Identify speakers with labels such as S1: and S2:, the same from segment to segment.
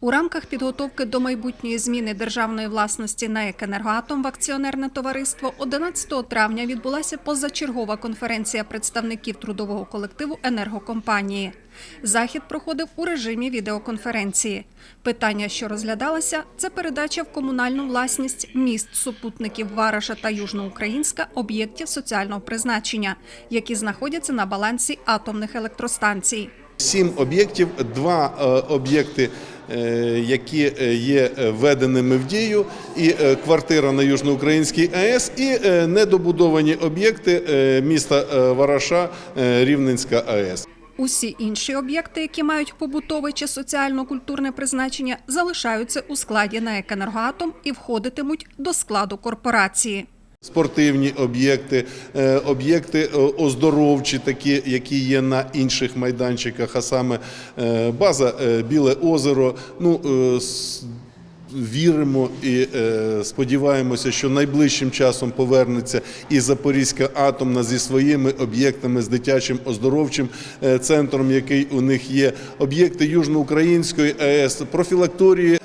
S1: У рамках підготовки до майбутньої зміни державної власності на «Екенергоатом» в акціонерне товариство 11 травня відбулася позачергова конференція представників трудового колективу енергокомпанії. Захід проходив у режимі відеоконференції. Питання, що розглядалося, це передача в комунальну власність міст супутників Вараша та Южноукраїнська об'єктів соціального призначення, які знаходяться на балансі атомних електростанцій.
S2: Сім об'єктів, два е, об'єкти, е, які е, є введеними в дію, і квартира на Южноукраїнській АЕС, і недобудовані об'єкти міста Вараша, Рівненська АЕС.
S1: Усі інші об'єкти, які мають побутове чи соціально-культурне призначення, залишаються у складі на «Екенергоатом» і входитимуть до складу корпорації.
S2: Спортивні об'єкти, е, об'єкти е, оздоровчі, такі, які є на інших майданчиках, а саме е, база Біле озеро. Ну, Віримо і сподіваємося, що найближчим часом повернеться і Запорізька атомна зі своїми об'єктами з дитячим оздоровчим центром, який у них є. Об'єкти Южноукраїнської АЕС, профілакторії.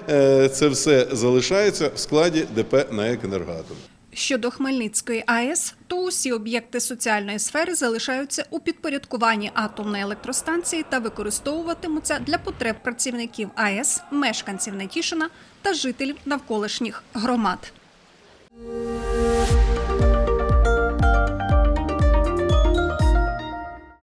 S2: Це все залишається в складі ДП «НАЕК «Енергоатом».
S1: Щодо Хмельницької АЕС, то усі об'єкти соціальної сфери залишаються у підпорядкуванні атомної електростанції та використовуватимуться для потреб працівників АЕС, мешканців Нетішина та жителів навколишніх громад.